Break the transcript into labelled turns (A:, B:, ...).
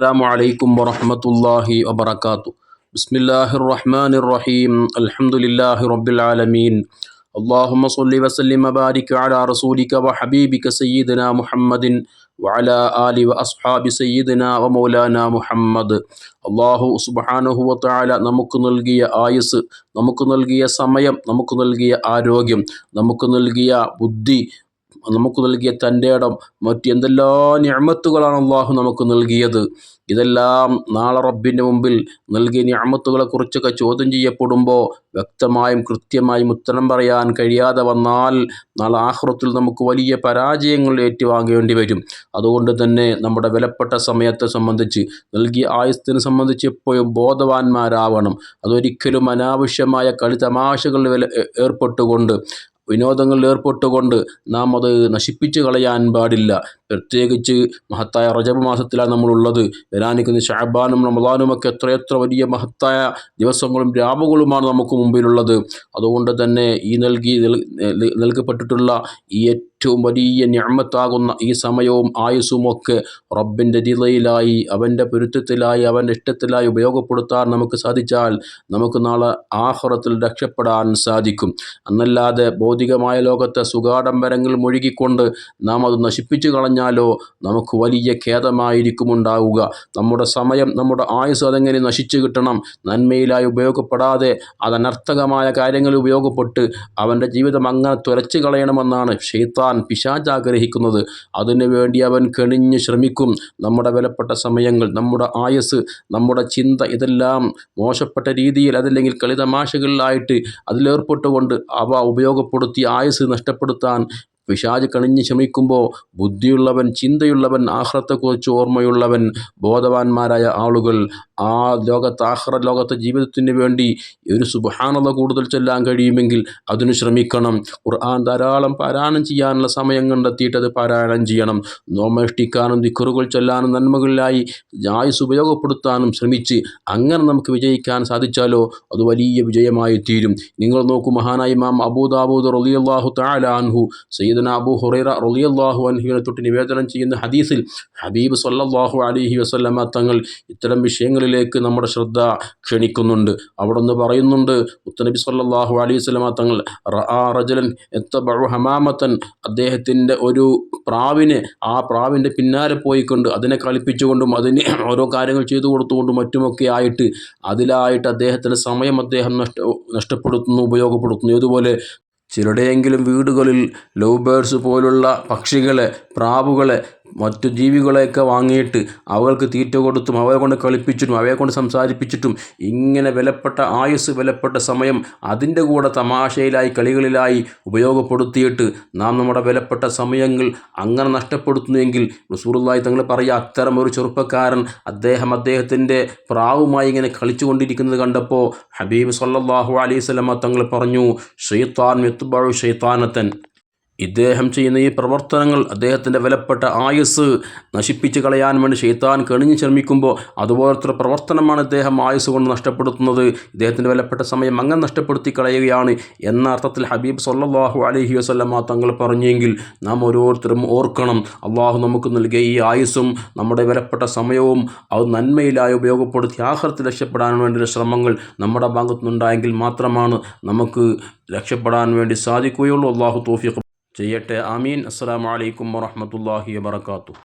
A: السلام عليكم ورحمة الله وبركاته بسم الله الرحمن الرحيم الحمد لله رب العالمين اللهم صل وسلم وبارك على رسولك وحبيبك سيدنا محمد وعلى آل وأصحاب سيدنا ومولانا മുഹമ്മദ് അള്ളാഹു സുബാനഹു വത്താല നമുക്ക് നൽകിയ ആയുസ് നമുക്ക് നൽകിയ സമയം നമുക്ക് നൽകിയ ആരോഗ്യം നമുക്ക് നൽകിയ ബുദ്ധി നമുക്ക് നൽകിയ തന്റെ ഇടം മറ്റ് എന്തെല്ലാം ഞാമത്തുകളാണ് അള്ളാഹു നമുക്ക് നൽകിയത്. ഇതെല്ലാം നാളെ റബ്ബിന്റെ മുമ്പിൽ നൽകിയ ഞാമത്തുകളെക്കുറിച്ചൊക്കെ ചോദ്യം ചെയ്യപ്പെടുമ്പോൾ വ്യക്തമായും കൃത്യമായും ഉത്തരം പറയാൻ കഴിയാതെ വന്നാൽ നാളെ ആഹ്റത്തിൽ നമുക്ക് വലിയ പരാജയങ്ങൾ ഏറ്റുവാങ്ങേണ്ടി വരും. അതുകൊണ്ട് തന്നെ നമ്മുടെ വിലപ്പെട്ട സമയത്തെ സംബന്ധിച്ച് നൽകിയ ആയുസ്തിനെ സംബന്ധിച്ച് എപ്പോഴും ബോധവാന്മാരാവണം. അതൊരിക്കലും അനാവശ്യമായ കളി തമാശകളിൽ ഏർപ്പെട്ടുകൊണ്ട് വിനോദങ്ങളിൽ ഏർപ്പെട്ടുകൊണ്ട് നാം അത് നശിപ്പിച്ച് കളയാൻ പാടില്ല. പ്രത്യേകിച്ച് മഹത്തായ റജബ് മാസത്തിലാണ് നമ്മളുള്ളത്. വരാനിക്കുന്ന ഷാബാനും റമദാനുമൊക്കെ എത്രയെത്ര വലിയ മഹത്തായ ദിവസങ്ങളും രാവുകളുമാണ് നമുക്ക് മുമ്പിലുള്ളത്. അതുകൊണ്ട് തന്നെ ഈ നൽകി നൽകപ്പെട്ടിട്ടുള്ള ഈ ഏറ്റവും വലിയ ഞാമത്താകുന്ന ഈ സമയവും ആയുസ്സുമൊക്കെ റബ്ബിന്റെ ദിലയിലായി അവന്റെ പൊരുത്തത്തിലായി അവന്റെ ഇഷ്ടത്തിലായി ഉപയോഗപ്പെടുത്താൻ നമുക്ക് സാധിച്ചാൽ നമുക്ക് നാളെ ആഹ്റത്തിൽ രക്ഷപ്പെടാൻ സാധിക്കും. എന്നല്ലാതെ ഭൗതികമായ ലോകത്തെ സുഖാഡംബരങ്ങൾ മുഴുകിക്കൊണ്ട് നാം അത് നശിപ്പിച്ചു കളഞ്ഞാലോ നമുക്ക് വലിയ ഖേദമായിരിക്കും ഉണ്ടാവുക നമ്മുടെ സമയം നമ്മുടെ ആയുസ് അതെങ്ങനെ നശിച്ചു കിട്ടണം നന്മയിലായി ഉപയോഗപ്പെടാതെ അത് അനർത്ഥകമായ കാര്യങ്ങളിൽ ഉപയോഗപ്പെട്ട് അവന്റെ ജീവിതം അങ്ങനെ തുരച്ചു കളയണമെന്നാണ് ഷെയ്ത്താൻ പിശാജ് ആഗ്രഹിക്കുന്നത് അതിനുവേണ്ടി അവൻ കെണിഞ്ഞ് ശ്രമിക്കും. നമ്മുടെ വിലപ്പെട്ട സമയങ്ങൾ നമ്മുടെ ആയസ് നമ്മുടെ ചിന്ത ഇതെല്ലാം മോശപ്പെട്ട രീതിയിൽ അതല്ലെങ്കിൽ കളിതമാശകളിലായിട്ട് അതിലേർപ്പെട്ടുകൊണ്ട് അവ ഉപയോഗപ്പെടുത്തി ആയസ് നഷ്ടപ്പെടുത്താൻ പിശാജ് കണിഞ്ഞ് ശമിക്കുമ്പോൾ ബുദ്ധിയുള്ളവൻ ചിന്തയുള്ളവൻ ആഹ്റത്തെക്കുറിച്ച് ഓർമ്മയുള്ളവൻ ബോധവാന്മാരായ ആളുകൾ ആ ലോകത്ത് ആഹ്റ ലോകത്തെ ജീവിതത്തിന് വേണ്ടി ഒരു സുബഹാനത കൂടുതൽ ചെല്ലാൻ കഴിയുമെങ്കിൽ അതിന് ശ്രമിക്കണം. ഖുർആൻ ധാരാളം പാരായണം ചെയ്യാനുള്ള സമയം കണ്ടെത്തിയിട്ട് അത് പാരായണം ചെയ്യണം. നോമഷ്ടിക്കാനും ദിക്കറുകൾ ചൊല്ലാനും നന്മകളിലായി ആയുസ് ഉപയോഗപ്പെടുത്താനും ശ്രമിച്ച് അങ്ങനെ നമുക്ക് വിജയിക്കാൻ സാധിച്ചാലോ അത് വലിയ വിജയമായി തീരും നിങ്ങൾ നോക്കൂ മഹാനായി മാം അബൂദാബൂദ് റളിയല്ലാഹു താലാൻഹു അൻഹു സയ്യിദന അബു ഹുറൈറ റളിയല്ലാഹു അൻഹുവിനെ തൊട്ട് നിവേദനം ചെയ്യുന്ന ഹദീസിൽ ഹബീബ് സല്ലല്ലാഹു അലൈഹി വസല്ലമ തങ്ങൾ ഇത്തരം വിഷയങ്ങളിലേക്ക് നമ്മുടെ ശ്രദ്ധ ക്ഷണിക്കുന്നുണ്ട്. അവിടെ നിന്ന് പറയുന്നുണ്ട് മുത്തനബി സല്ലല്ലാഹു അലൈഹി വസല്ലമ തങ്ങൾ റജലൻ എത്തബഉ ഹമാമത്തൻ അദ്ദേഹത്തിന്റെ ഒരു പ്രാവിനെ ആ പ്രാവിന്റെ പിന്നാലെ പോയിക്കൊണ്ട് അതിനെ കളിപ്പിച്ചുകൊണ്ടും അതിന് ഓരോ കാര്യങ്ങൾ ചെയ്തു കൊടുത്തുകൊണ്ടും മറ്റുമൊക്കെ ആയിട്ട് അതിലായിട്ട് അദ്ദേഹത്തിന്റെ സമയം അദ്ദേഹം നഷ്ട നഷ്ടപ്പെടുത്തുന്നു ഉപയോഗപ്പെടുത്തുന്നു. ഇതുപോലെ ചിലരുടെയെങ്കിലും വീടുകളിൽ ലവ് ബേർഡ്സ് പോലുള്ള പക്ഷികളെ പ്രാവുകളെ മറ്റു ജീവികളെയൊക്കെ വാങ്ങിയിട്ട് അവർക്ക് തീറ്റ കൊടുത്തും അവരെ കൊണ്ട് കളിപ്പിച്ചിട്ടും അവയെ കൊണ്ട് സംസാരിപ്പിച്ചിട്ടും ഇങ്ങനെ വിലപ്പെട്ട ആയുസ് വിലപ്പെട്ട സമയം അതിന്റെ കൂടെ തമാശയിലായി കളികളിലായി ഉപയോഗപ്പെടുത്തിയിട്ട് നാം നമ്മുടെ വിലപ്പെട്ട സമയങ്ങൾ അങ്ങനെ നഷ്ടപ്പെടുത്തുന്നുവെങ്കിൽ റസൂറുല്ലായി തങ്ങൾ പറയുക അത്തരം ഒരു ചെറുപ്പക്കാരൻ അദ്ദേഹം അദ്ദേഹത്തിന്റെ പ്രാവുമായി ഇങ്ങനെ കളിച്ചു കൊണ്ടിരിക്കുന്നത് കണ്ടപ്പോൾ ഹബീബ് സല്ലാഹു അലൈഹി തങ്ങൾ പറഞ്ഞു ഷെയ്ത്താൻ മെത്തുബാഴു ഷെയ്ത്താനത്തൻ. ഇദ്ദേഹം ചെയ്യുന്ന ഈ പ്രവർത്തനങ്ങൾ അദ്ദേഹത്തിന്റെ വിലപ്പെട്ട ആയുസ് നശിപ്പിച്ച് കളയാൻ വേണ്ടി ഷെയ്ത്താൻ കണിഞ്ഞ് ശ്രമിക്കുമ്പോൾ അതുപോലത്തെ പ്രവർത്തനമാണ് ഇദ്ദേഹം ആയുസ് കൊണ്ട് നഷ്ടപ്പെടുത്തുന്നത്. ഇദ്ദേഹത്തിന്റെ വിലപ്പെട്ട സമയം അങ്ങനെ നഷ്ടപ്പെടുത്തി കളയുകയാണ് എന്ന അർത്ഥത്തിൽ ഹബീബ് സല്ലാഹു അലഹി വസ്ലമ തങ്ങൾ പറഞ്ഞെങ്കിൽ നാം ഓരോരുത്തരും ഓർക്കണം അള്ളാഹു നമുക്ക് നൽകിയ ഈ ആയുസ്സും നമ്മുടെ വിലപ്പെട്ട സമയവും അത് നന്മയിലായി ഉപയോഗപ്പെടുത്തി ആഹ്റത്തിൽ രക്ഷപ്പെടാൻ വേണ്ടിയുള്ള ശ്രമങ്ങൾ നമ്മുടെ ഭാഗത്തുനിന്നുണ്ടായെങ്കിൽ മാത്രമാണ് നമുക്ക് രക്ഷപ്പെടാൻ വേണ്ടി സാധിക്കുകയുള്ളൂ. അള്ളാഹു തോഫിഖ് ചെയ്യട്ടെ ആമീൻ അസ്സാം വലൈക്കും വറഹമത്തല്ലാഹി വാത്തു